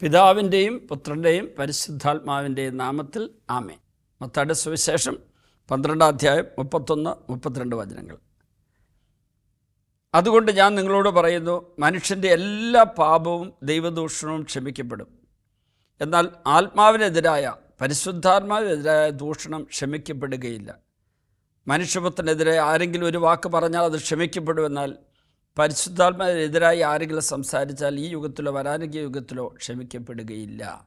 പിതാവിന്റെയും പുത്രന്റെയും പരിശുദ്ധാത്മാവിന്റെയും നാമത്തിൽ ആമേ മത്താടെ സുവിശേഷം പന്ത്രണ്ടാം അധ്യായം മുപ്പത്തൊന്ന് മുപ്പത്തിരണ്ട് വചനങ്ങൾ. അതുകൊണ്ട് ഞാൻ നിങ്ങളോട് പറയുന്നു മനുഷ്യന്റെ എല്ലാ പാപവും ദൈവദൂഷണവും ക്ഷമിക്കപ്പെടും. എന്നാൽ ആത്മാവിനെതിരായ പരിശുദ്ധാത്മാവിനെതിരായ ദൂഷണം ക്ഷമിക്കപ്പെടുകയില്ല. മനുഷ്യപുത്രനെതിരെ ആരെങ്കിലും ഒരു വാക്ക് പറഞ്ഞാൽ അത് ക്ഷമിക്കപ്പെടുമെന്നാൽ പരിശുദ്ധാത്മാവിനെതിരായി ആരെങ്കിലും സംസാരിച്ചാൽ ഈ യുഗത്തിലോ വരാനിക യുഗത്തിലോ ക്ഷമിക്കപ്പെടുകയില്ല.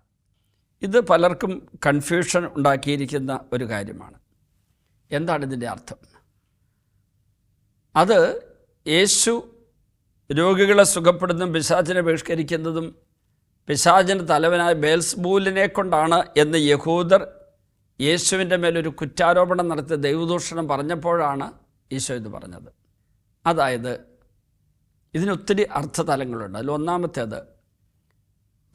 ഇത് പലർക്കും കൺഫ്യൂഷൻ ഉണ്ടാക്കിയിരിക്കുന്ന ഒരു കാര്യമാണ്. എന്താണ് ഇതിന്റെ അർത്ഥം? അത് യേശു രോഗികളെ സുഖപ്പെടുന്നതും പിശാചിനെ ബഹിഷ്കരിക്കുന്നതും പിശാചിന് തലവനായ ബേൽസ്ബൂലിനെ കൊണ്ടാണ് എന്ന് യഹൂദർ യേശുവിന്റെ മേലൊരു കുറ്റാരോപണം നടത്തി ദൈവദൂഷണം പറഞ്ഞപ്പോഴാണ് ഈശോ ഇത് പറഞ്ഞത്. അതായത് ഇതിനൊത്തിരി അർത്ഥതലങ്ങളുണ്ട്. അതിൽ ഒന്നാമത്തേത്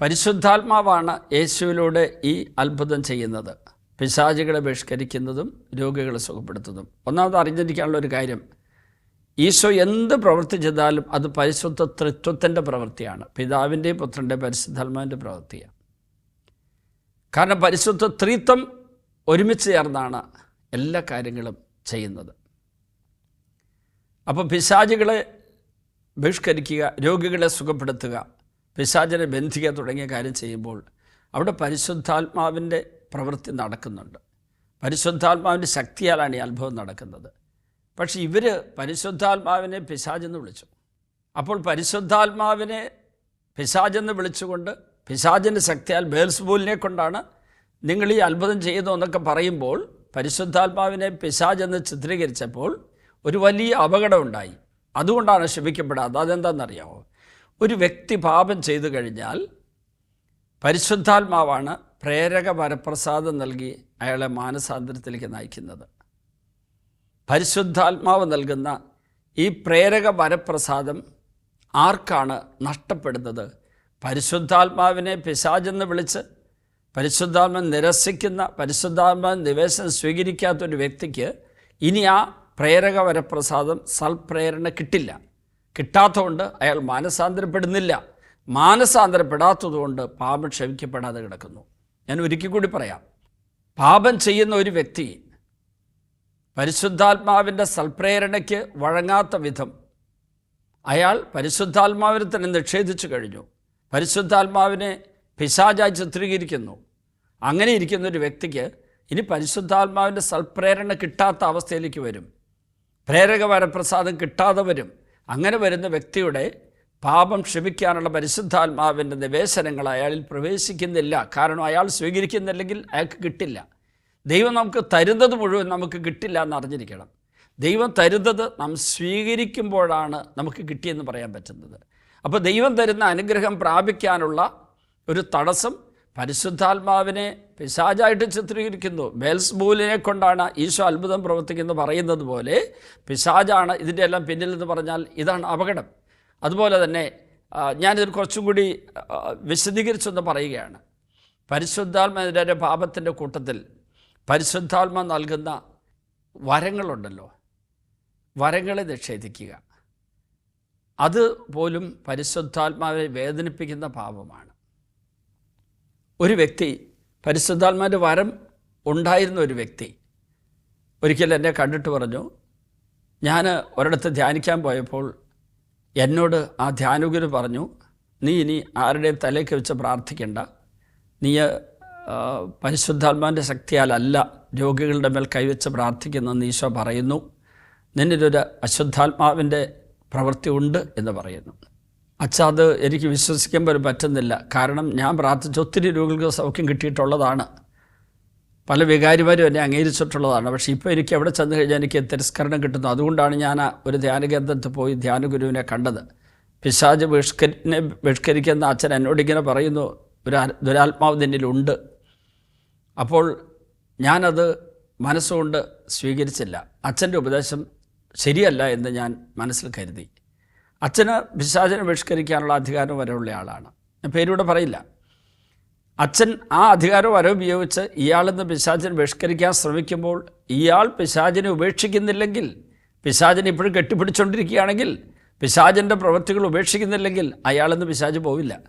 പരിശുദ്ധാത്മാവാണ് യേശുവിലൂടെ ഈ അത്ഭുതം ചെയ്യുന്നത്. പിശാചികളെ ബഹിഷ്കരിക്കുന്നതും രോഗികളെ സുഖപ്പെടുത്തുന്നതും. ഒന്നാമത് അറിഞ്ഞിരിക്കാനുള്ള ഒരു കാര്യം ഈശോ എന്ത് പ്രവൃത്തി ചെയ്താലും അത് പരിശുദ്ധ തൃത്വത്തിന്റെ പ്രവൃത്തിയാണ്. പിതാവിന്റെയും പുത്രന്റെയും പരിശുദ്ധാത്മാവിന്റെ പ്രവൃത്തിയാണ്. കാരണം പരിശുദ്ധ ത്രിത്വം ഒരുമിച്ച് ചേർന്നാണ് എല്ലാ കാര്യങ്ങളും ചെയ്യുന്നത്. അപ്പോൾ പിശാചികളെ ബഹിഷ്കരിക്കുക രോഗികളെ സുഖപ്പെടുത്തുക പിശാചനെ ബന്ധിക്കുക തുടങ്ങിയ കാര്യം ചെയ്യുമ്പോൾ അവിടെ പരിശുദ്ധാത്മാവിന്റെ പ്രവൃത്തി നടക്കുന്നുണ്ട്. പരിശുദ്ധാത്മാവിന്റെ ശക്തിയാലാണ് ഈ അത്ഭുതം നടക്കുന്നത്. പക്ഷേ ഇവർ പരിശുദ്ധാത്മാവിനെ പിശാചെന്ന് വിളിച്ചു. അപ്പോൾ പരിശുദ്ധാത്മാവിനെ പിശാചെന്ന് വിളിച്ചുകൊണ്ട് പിശാചിന്റെ ശക്തിയാൽ ബേൽസ്ബൂലിനെ കൊണ്ടാണ് നിങ്ങൾ ഈ അത്ഭുതം ചെയ്യുന്നു എന്നൊക്കെ പറയുമ്പോൾ പരിശുദ്ധാത്മാവിനെ പിശാചെന്ന് ചിത്രീകരിച്ചപ്പോൾ ഒരു വലിയ അപകടമുണ്ടായി അതുകൊണ്ടാണ് ക്ഷമിക്കപ്പെടാത്തത്. അതെന്താണെന്നറിയാമോ ഒരു വ്യക്തി പാപം ചെയ്തു കഴിഞ്ഞാൽ പരിശുദ്ധാത്മാവാണ് പ്രേരക വരപ്രസാദം നൽകി അയാളെ മാനസാന്തരത്തിലേക്ക് നയിക്കുന്നത്. പരിശുദ്ധാത്മാവ് നൽകുന്ന ഈ പ്രേരക വരപ്രസാദം ആർക്കാണ് നഷ്ടപ്പെടുന്നത്? പരിശുദ്ധാത്മാവിനെ പിശാചെന്ന് വിളിച്ച് പരിശുദ്ധാത്മ നിരസിക്കുന്ന പരിശുദ്ധാത്മ നിവേശനം സ്വീകരിക്കാത്തൊരു വ്യക്തിക്ക് ഇനി ആ പ്രേരക വരപ്രസാദം സൽപ്രേരണ കിട്ടില്ല. കിട്ടാത്തതുകൊണ്ട് അയാൾ മാനസാന്തരപ്പെടുന്നില്ല. മാനസാന്തരപ്പെടാത്തതുകൊണ്ട് പാപം ക്ഷമിക്കപ്പെടാതെ കിടക്കുന്നു. ഞാൻ ഒരിക്കൽ കൂടി പറയാം. പാപം ചെയ്യുന്ന ഒരു വ്യക്തി പരിശുദ്ധാത്മാവിന്റെ സൽപ്രേരണയ്ക്ക് വഴങ്ങാത്ത വിധം അയാൾ പരിശുദ്ധാത്മാവിനെ തന്നെ നിഷേധിച്ചു കഴിഞ്ഞു. പരിശുദ്ധാത്മാവിനെ പിശാചായി ചിത്രീകരിക്കുന്നു. അങ്ങനെ ഇരിക്കുന്ന ഒരു വ്യക്തിക്ക് ഇനി പരിശുദ്ധാത്മാവിന്റെ സൽപ്രേരണ കിട്ടാത്ത അവസ്ഥയിലേക്ക് വരും. പ്രേരക വരപ്രസാദം കിട്ടാതെ വരും. അങ്ങനെ വരുന്ന വ്യക്തിയുടെ പാപം ക്ഷമിക്കാനുള്ള പരിശുദ്ധാത്മാവിന്റെ നിവേശനങ്ങൾ അയാളിൽ പ്രവേശിക്കുന്നില്ല. കാരണം അയാൾ സ്വീകരിക്കുന്നില്ലെങ്കിൽ അയാൾക്ക് കിട്ടില്ല. ദൈവം നമുക്ക് തരുന്നത് മുഴുവൻ നമുക്ക് കിട്ടില്ല എന്ന് അറിഞ്ഞിരിക്കണം ദൈവം തരുന്നത് നാം സ്വീകരിക്കുമ്പോഴാണ് നമുക്ക് കിട്ടിയെന്ന് പറയാൻ പറ്റുന്നത്. അപ്പോൾ ദൈവം തരുന്ന അനുഗ്രഹം പ്രാപിക്കാനുള്ള ഒരു തടസ്സം പരിശുദ്ധാത്മാവിനെ പിശാചായിട്ട് ചിത്രീകരിക്കുന്നു. ബേൽസ്ബൂലിനെ കൊണ്ടാണ് ഈശോ അത്ഭുതം പ്രവർത്തിക്കുന്നത് പറയുന്നത് പോലെ പിശാജാണ് ഇതിന്റെ എല്ലാം പിന്നിലെന്ന് പറഞ്ഞാൽ ഇതാണ് അപകടം. അതുപോലെ തന്നെ ഞാനിതിൽ ഞാനിത് കുറച്ചും കൂടി വിശദീകരിച്ചൊന്ന് പറയുകയാണ്. പരിശുദ്ധാത്മാവിന്റെ പാപത്തിന്റെ കൂട്ടത്തിൽ പരിശുദ്ധാത്മ നൽകുന്ന വരങ്ങളുണ്ടല്ലോ. വരങ്ങളെ നിഷേധിക്കുക. അത് പോലും പരിശുദ്ധാത്മാവിനെ വേദനിപ്പിക്കുന്ന പാപമാണ്. ഒരു വ്യക്തി പരിശുദ്ധാത്മാന്റെ വരം ഉണ്ടായിരുന്ന ഒരു വ്യക്തി ഒരിക്കൽ എന്നെ കണ്ടിട്ട് പറഞ്ഞു ഞാൻ ഒരിടത്ത് ധ്യാനിക്കാൻ പോയപ്പോൾ എന്നോട് ആ ധ്യാനഗുരു പറഞ്ഞു നീ ഇനി ആരുടെയും തലേക്ക് വെച്ച് പ്രാർത്ഥിക്കണ്ട. നീ പരിശുദ്ധാത്മാന്റെ ശക്തിയാലല്ല രോഗികളുടെ മേൽ കൈവച്ച് പ്രാർത്ഥിക്കുന്നെന്ന് ഈശോ പറയുന്നു. നിന്നിലൊരു അശുദ്ധാത്മാവിന്റെ പ്രവൃത്തി ഉണ്ട് എന്ന് പറയുന്നു. അച്ഛാ അത് എനിക്ക് വിശ്വസിക്കാൻ പോലും പറ്റുന്നില്ല. കാരണം ഞാൻ പ്രാർത്ഥിച്ച ഒത്തിരി രോഗികൾക്ക് സൗഖ്യം കിട്ടിയിട്ടുള്ളതാണ്. പല വികാരിമാരും എന്നെ അംഗീകരിച്ചിട്ടുള്ളതാണ്. പക്ഷേ ഇപ്പോൾ എനിക്ക് എവിടെ ചെന്ന് കഴിഞ്ഞാൽ എനിക്ക് തിരസ്കരണം കിട്ടുന്നു. അതുകൊണ്ടാണ് ഞാൻ ഒരു ധ്യാനകേന്ദ്രത്തിൽ പോയി ധ്യാനഗുരുവിനെ കണ്ടത്. പിശാജ് ബഹിഷ്കരിനെ ബഹിഷ്കരിക്കുന്ന അച്ഛൻ എന്നോട് ഇങ്ങനെ പറയുന്നു ഒരു ദുരാത്മാവ് നിന്നിലുണ്ട് അപ്പോൾ ഞാനത് മനസ്സുകൊണ്ട് സ്വീകരിച്ചില്ല. അച്ഛന്റെ ഉപദേശം ശരിയല്ല എന്ന് ഞാൻ മനസ്സിൽ കരുതി. അച്ഛന് പിശാചനെ ബഹിഷ്കരിക്കാനുള്ള അധികാരം വരെയുള്ള ആളാണ്. ഞാൻ പേരൂടെ പറയില്ല. അച്ഛൻ ആ അധികാരം വരെ ഉപയോഗിച്ച് ഇയാളെന്ന് പിശാചിനെ ബഹിഷ്കരിക്കാൻ ശ്രമിക്കുമ്പോൾ ഇയാൾ പിശാചിനെ ഉപേക്ഷിക്കുന്നില്ലെങ്കിൽ പിശാചിനെ ഇപ്പോഴും കെട്ടിപ്പിടിച്ചുകൊണ്ടിരിക്കുകയാണെങ്കിൽ പിശാചിന്റെ പ്രവൃത്തികൾ ഉപേക്ഷിക്കുന്നില്ലെങ്കിൽ അയാളെന്ന് പിശാജ് പോവില്ല.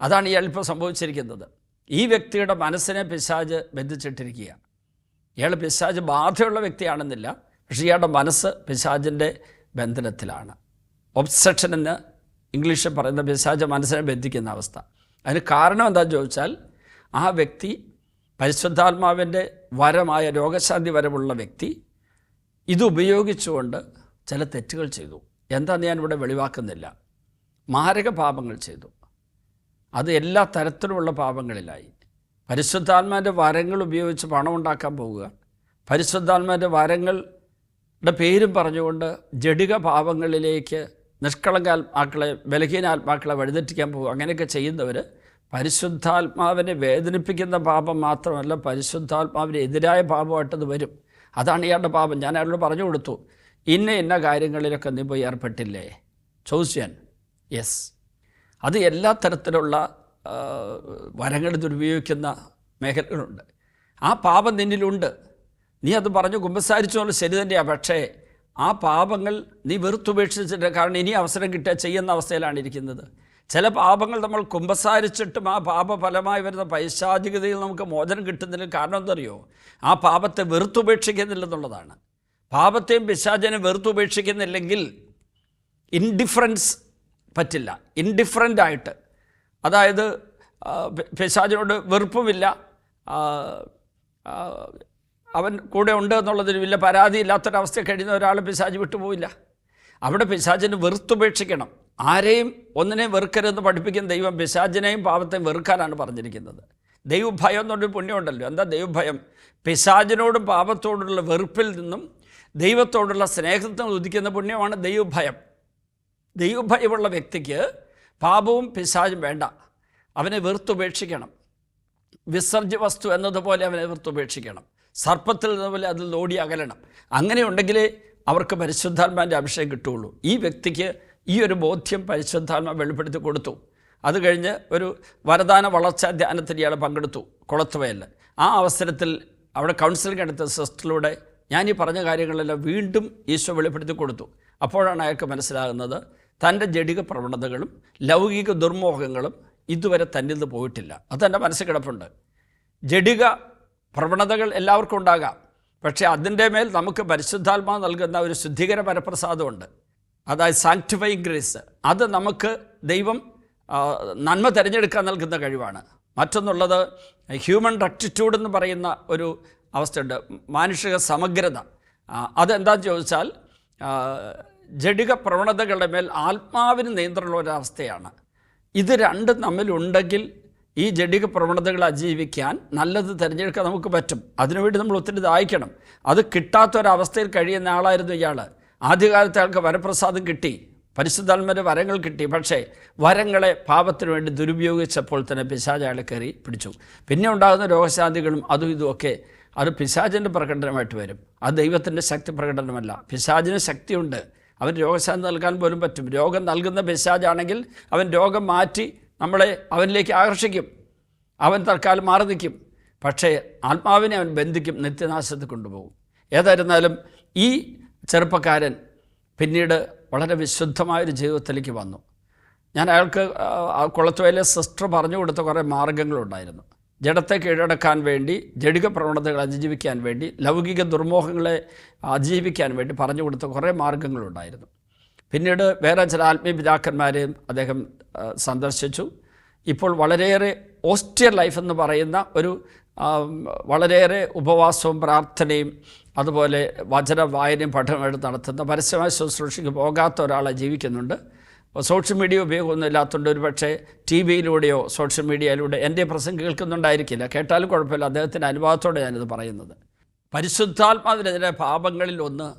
അതാണ് ഇയാൾ ഇപ്പോൾ സംഭവിച്ചിരിക്കുന്നത്. ഈ വ്യക്തിയുടെ മനസ്സിനെ പിശാജ് ബന്ധിച്ചിട്ടിരിക്കുക ഇയാൾ പിശാജ് ബാധയുള്ള വ്യക്തിയാണെന്നില്ല പക്ഷേ ഇയാളുടെ മനസ്സ് പിശാജിന്റെ ബന്ധനത്തിലാണ്. ഒബ്സെഷൻ എന്ന് ഇംഗ്ലീഷിൽ പറയുന്ന പിശാച മനസ്സിനെ ബന്ധിക്കുന്ന അവസ്ഥ. അതിന് കാരണം എന്താണെന്ന് ചോദിച്ചാൽ ആ വ്യക്തി പരിശുദ്ധാത്മാവിന്റെ വരമായ രോഗശാന്തി വരമുള്ള വ്യക്തി ഇതുപയോഗിച്ചുകൊണ്ട് ചില തെറ്റുകൾ ചെയ്തു. എന്താണെന്ന് ഞാനിവിടെ വെളിവാക്കുന്നില്ല. മാരക പാപങ്ങൾ ചെയ്തു. അത് എല്ലാ തരത്തിലുമുള്ള പാപങ്ങളിലായി. പരിശുദ്ധാത്മാന്റെ വരങ്ങൾ ഉപയോഗിച്ച് പണം ഉണ്ടാക്കാൻ പോവുക. പരിശുദ്ധാത്മാന്റെ വരങ്ങളുടെ പേരും പറഞ്ഞുകൊണ്ട് ജഡിക പാപങ്ങളിലേക്ക് നിഷ്കളങ്കാത്മാക്കളെ ബലഹീനാത്മാക്കളെ വഴിതെറ്റിക്കാൻ പോകും. അങ്ങനെയൊക്കെ ചെയ്യുന്നവർ പരിശുദ്ധാത്മാവിനെ വേദനിപ്പിക്കുന്ന പാപം മാത്രമല്ല പരിശുദ്ധാത്മാവിന് എതിരായ പാപമായിട്ടത് വരും. അതാണ് ഇയാളുടെ പാപം. ഞാൻ അയാളോട് പറഞ്ഞു കൊടുത്തു ഇന്ന ഇന്ന കാര്യങ്ങളിലൊക്കെ നീ പോയി ഏർപ്പെട്ടില്ലേ? ചോദിച്ചാൻ യെസ്. അത് എല്ലാ തരത്തിലുള്ള വരങ്ങൾ ദുരുപയോഗിക്കുന്ന മേഖലകളുണ്ട്. ആ പാപം നിന്നിലുണ്ട്. നീ അത് പറഞ്ഞു കുമ്പസാരിച്ചോളൂ ശരി തന്നെയാണ് പക്ഷേ ആ പാപങ്ങൾ നീ വെറുത്തുപേക്ഷിച്ചിട്ട് കാരണം ഇനി അവസരം കിട്ടുക ചെയ്യുന്ന അവസ്ഥയിലാണ് ഇരിക്കുന്നത്. ചില പാപങ്ങൾ നമ്മൾ കുമ്പസാരിച്ചിട്ടും ആ പാപഫലമായി വരുന്ന പൈശാചികതയിൽ നമുക്ക് മോചനം കിട്ടുന്നതിന് കാരണം എന്തറിയോ? ആ പാപത്തെ വെറുത്തുപേക്ഷിക്കുന്നില്ലെന്നുള്ളതാണ് പാപത്തെയും പിശാചനെ വെറുത്തുപേക്ഷിക്കുന്നില്ലെങ്കിൽ ഇൻഡിഫറൻസ് പറ്റില്ല. ഇൻഡിഫറന്റ് ആയിട്ട്. അതായത് പിശാചനോട് വെറുപ്പുമില്ല. അവൻ കൂടെ ഉണ്ട് എന്നുള്ളതിന് വലിയ പരാതിയില്ലാത്തൊരവസ്ഥ കഴിയുന്ന ഒരാൾ പിശാജ് വിട്ടുപോയില്ല അവിടെ പിശാജിന് വെറുത്തുപേക്ഷിക്കണം ആരെയും ഒന്നിനെയും വെറുക്കരുതെന്ന് പഠിപ്പിക്കുന്ന ദൈവം പിശാജിനെയും പാപത്തെയും വെറുക്കാനാണ് പറഞ്ഞിരിക്കുന്നത്. ദൈവഭയം എന്നൊരു പുണ്യമുണ്ടല്ലോ. എന്താ ദൈവഭയം? പിശാജിനോടും പാപത്തോടുള്ള വെറുപ്പിൽ നിന്നും ദൈവത്തോടുള്ള സ്നേഹത്തിൽ ഉദിക്കുന്ന പുണ്യമാണ് ദൈവഭയം. ദൈവഭയമുള്ള വ്യക്തിക്ക് പാപവും പിശാജും വേണ്ട. അവനെ വെറുത്തുപേക്ഷിക്കണം വിസർജ്യ വസ്തു എന്നതുപോലെ അവനെ വെറുത്തുപേക്ഷിക്കണം സർപ്പത്തിൽ നിന്നപോലെ അതിൽ നിന്ന് ഓടി അകലണം. അങ്ങനെയുണ്ടെങ്കിലേ അവർക്ക് പരിശുദ്ധാത്മാന്റെ അഭിഷേകം കിട്ടുകയുള്ളൂ. ഈ വ്യക്തിക്ക് ഈ ഒരു ബോധ്യം പരിശുദ്ധാത്മ വെളിപ്പെടുത്തി കൊടുത്തു. അത് കഴിഞ്ഞ് ഒരു വരദാന വളർച്ചാ ധ്യാനത്തിൽ ഇയാൾ പങ്കെടുത്തു. കുളത്തുവയലിൽ. ആ അവസരത്തിൽ അവിടെ കൗൺസിലിംഗ് എടുത്ത സിസ്റ്ററിലൂടെ ഞാൻ ഈ പറഞ്ഞ കാര്യങ്ങളെല്ലാം വീണ്ടും ഈശോ വെളിപ്പെടുത്തി കൊടുത്തു. അപ്പോഴാണ് അയാൾക്ക് മനസ്സിലാകുന്നത് തന്റെ ജടിക പ്രവണതകളും ലൗകിക ദുർമോഹങ്ങളും ഇതുവരെ തന്നിൽ നിന്ന് പോയിട്ടില്ല. അത് തന്റെ മനസ്സിൽ കിടപ്പുണ്ട്. ജഡിക പ്രവണതകൾ എല്ലാവർക്കും ഉണ്ടാകാം. പക്ഷേ അതിന്റെ മേൽ നമുക്ക് പരിശുദ്ധാത്മാ നൽകുന്ന ഒരു ശുദ്ധീകര പരപ്രസാദമുണ്ട്. അതായത് സാങ്ക്ടിഫൈ ഗ്രേസ് അത് നമുക്ക് ദൈവം നന്മ തിരഞ്ഞെടുക്കാൻ നൽകുന്ന കഴിവാണ്. മറ്റൊന്നുള്ളത് ഹ്യൂമൻ റക്റ്റിറ്റ്യൂഡ് എന്ന് പറയുന്ന ഒരു അവസ്ഥയുണ്ട്. മാനുഷിക സമഗ്രത. അതെന്താന്ന് ചോദിച്ചാൽ ജടിക പ്രവണതകളുടെ മേൽ ആത്മാവിന് നിയന്ത്രണമുള്ള ഒരവസ്ഥയാണ്. ഇത് രണ്ടും തമ്മിലുണ്ടെങ്കിൽ ഈ ജഡിക പ്രവണതകൾ അതിജീവിക്കാൻ നല്ലത് തിരഞ്ഞെടുക്കാൻ നമുക്ക് പറ്റും. അതിനുവേണ്ടി നമ്മൾ ഒത്തിരി ദായിക്കണം അത് കിട്ടാത്തൊരവസ്ഥയിൽ കഴിയുന്ന ആളായിരുന്നു ഇയാൾ ആദ്യകാലത്തെ ആൾക്ക് വരപ്രസാദം കിട്ടി. പരിശുദ്ധാത്മന്റെ വരങ്ങൾ കിട്ടി. പക്ഷേ വരങ്ങളെ പാപത്തിന് വേണ്ടി ദുരുപയോഗിച്ചപ്പോൾ തന്നെ പിശാജ് അയാളെ കയറി പിടിച്ചു. പിന്നെ ഉണ്ടാകുന്ന രോഗശാന്തികളും അതും ഇതുമൊക്കെ അത് പിശാജിന്റെ പ്രകടനമായിട്ട് വരും. അത് ദൈവത്തിന്റെ ശക്തി പ്രകടനമല്ല. പിശാജിന് ശക്തിയുണ്ട്. അവൻ രോഗശാന്തി നൽകാൻ പോലും പറ്റും. രോഗം നൽകുന്ന പിശാജാണെങ്കിൽ അവൻ രോഗം മാറ്റി നമ്മളെ അവനിലേക്ക് ആകർഷിക്കും. അവൻ തൽക്കാലം മാറി നിൽക്കും പക്ഷേ ആത്മാവിനെ അവൻ ബന്ധിക്കും നിത്യനാശത്തിൽ കൊണ്ടുപോകും. ഏതായിരുന്നാലും ഈ ചെറുപ്പക്കാരൻ പിന്നീട് വളരെ വിശുദ്ധമായൊരു ജീവിതത്തിലേക്ക് വന്നു. ഞാൻ അയാൾക്ക് കുളത്തുവയിലെ സിസ്റ്റർ പറഞ്ഞു കൊടുത്ത കുറേ മാർഗങ്ങളുണ്ടായിരുന്നു. ജഡത്തെ കീഴടക്കാൻ വേണ്ടി ജഡിക പ്രവണതകൾ അതിജീവിക്കാൻ വേണ്ടി ലൗകിക ദുർമോഹങ്ങളെ അതിജീവിക്കാൻ വേണ്ടി പറഞ്ഞു കൊടുത്ത കുറേ മാർഗങ്ങളുണ്ടായിരുന്നു. പിന്നീട് വേറെ ചില ആത്മീയ പിതാക്കന്മാരെയും അദ്ദേഹം സന്ദർശിച്ചു. ഇപ്പോൾ വളരെയേറെ ഓസ്റ്റിയർ ലൈഫ് എന്ന് പറയുന്ന ഒരു വളരെയേറെ ഉപവാസവും പ്രാർത്ഥനയും അതുപോലെ വചന വായനയും പഠനമായിട്ട് നടത്തുന്ന പരസ്യമായ ശുശ്രൂഷയ്ക്ക് പോകാത്ത ഒരാളെ ജീവിക്കുന്നുണ്ട്. സോഷ്യൽ മീഡിയ ഉപയോഗമൊന്നും ഇല്ലാത്തതുകൊണ്ട് ഒരു പക്ഷേ ടി വിയിലൂടെയോ സോഷ്യൽ മീഡിയയിലൂടെ എന്റെ പ്രസംഗം കേൾക്കുന്നുണ്ടായിരിക്കില്ല. കേട്ടാലും കുഴപ്പമില്ല. അദ്ദേഹത്തിന്റെ അനുഭവത്തോടെ ഞാനിത് പറയുന്നത്. പരിശുദ്ധാത്മാവിനെതിരെ പാപങ്ങളിൽ ഒന്ന്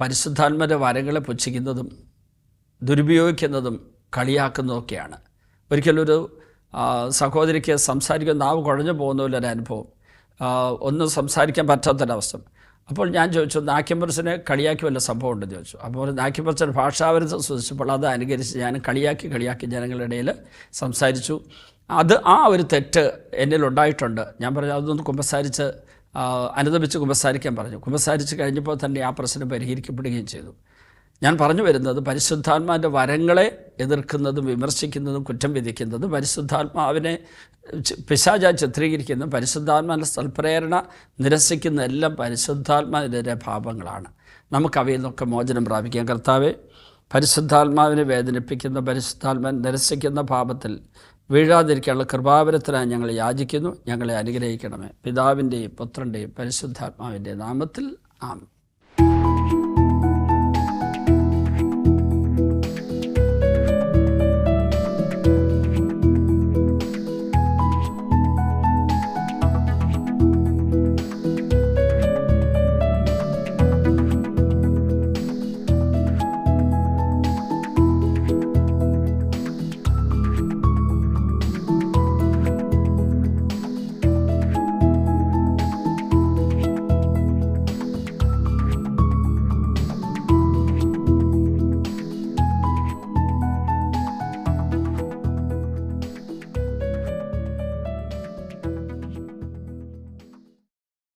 പരിശുദ്ധാത്മന്റെ വരങ്ങളെ പുച്ഛിക്കുന്നതും ദുരുപയോഗിക്കുന്നതും കളിയാക്കുന്നതൊക്കെയാണ്. ഒരിക്കലൊരു സഹോദരിക്ക് സംസാരിക്കാൻ നാവ് കുഴഞ്ഞു പോകുന്ന ഒരു അനുഭവം. ഒന്നും സംസാരിക്കാൻ പറ്റാത്തൊരവസ്ഥ. അപ്പോൾ ഞാൻ ചോദിച്ചു നാക്യമ്പർസിനെ കളിയാക്കി വല്ല സംഭവം ഉണ്ടെന്ന് ചോദിച്ചു. അപ്പോൾ നാക്യമ്പർസിന്റെ ഭാഷാവരത്തെ സൂചിച്ചപ്പോൾ അത് അനുകരിച്ച് ഞാൻ കളിയാക്കി കളിയാക്കി ജനങ്ങളുടെ ഇടയിൽ സംസാരിച്ചു. അത് ആ ഒരു തെറ്റ് എന്നിലുണ്ടായിട്ടുണ്ട് ഞാൻ പറഞ്ഞു അതൊന്ന് കുമ്പസാരിച്ച് അനുദമിച്ച് കുമ്പസാരിക്കാൻ പറഞ്ഞു. കുമ്പസാരിച്ച് കഴിഞ്ഞപ്പോൾ തന്നെ ആ പ്രശ്നം പരിഹരിക്കപ്പെടുകയും ചെയ്തു. ഞാൻ പറഞ്ഞു വരുന്നത് പരിശുദ്ധാത്മാവിന്റെ വരങ്ങളെ എതിർക്കുന്നതും വിമർശിക്കുന്നതും കുറ്റം വിധിക്കുന്നതും പരിശുദ്ധാത്മാവിനെ ചി- പിശാചായി ചിത്രീകരിക്കുന്നതും പരിശുദ്ധാത്മാവിന്റെ സൽപ്രേരണ നിരസിക്കുന്ന എല്ലാം പരിശുദ്ധാത്മാവിന്റെ ഭാവങ്ങളാണ് നമുക്കവയിൽ നിന്നൊക്കെ മോചനം പ്രാപിക്കാം. കർത്താവെ പരിശുദ്ധാത്മാവിനെ വേദനിപ്പിക്കുന്ന പരിശുദ്ധാത്മാവിനെ നിരസിക്കുന്ന പാപത്തിൽ വീഴാതിരിക്കാനുള്ള കൃപാവരത്തിനായി ഞങ്ങൾ യാചിക്കുന്നു. ഞങ്ങളെ അനുഗ്രഹിക്കണമേ. പിതാവിന്റെയും പുത്രന്റെയും പരിശുദ്ധാത്മാവിന്റെ നാമത്തിൽ ആമേൻ.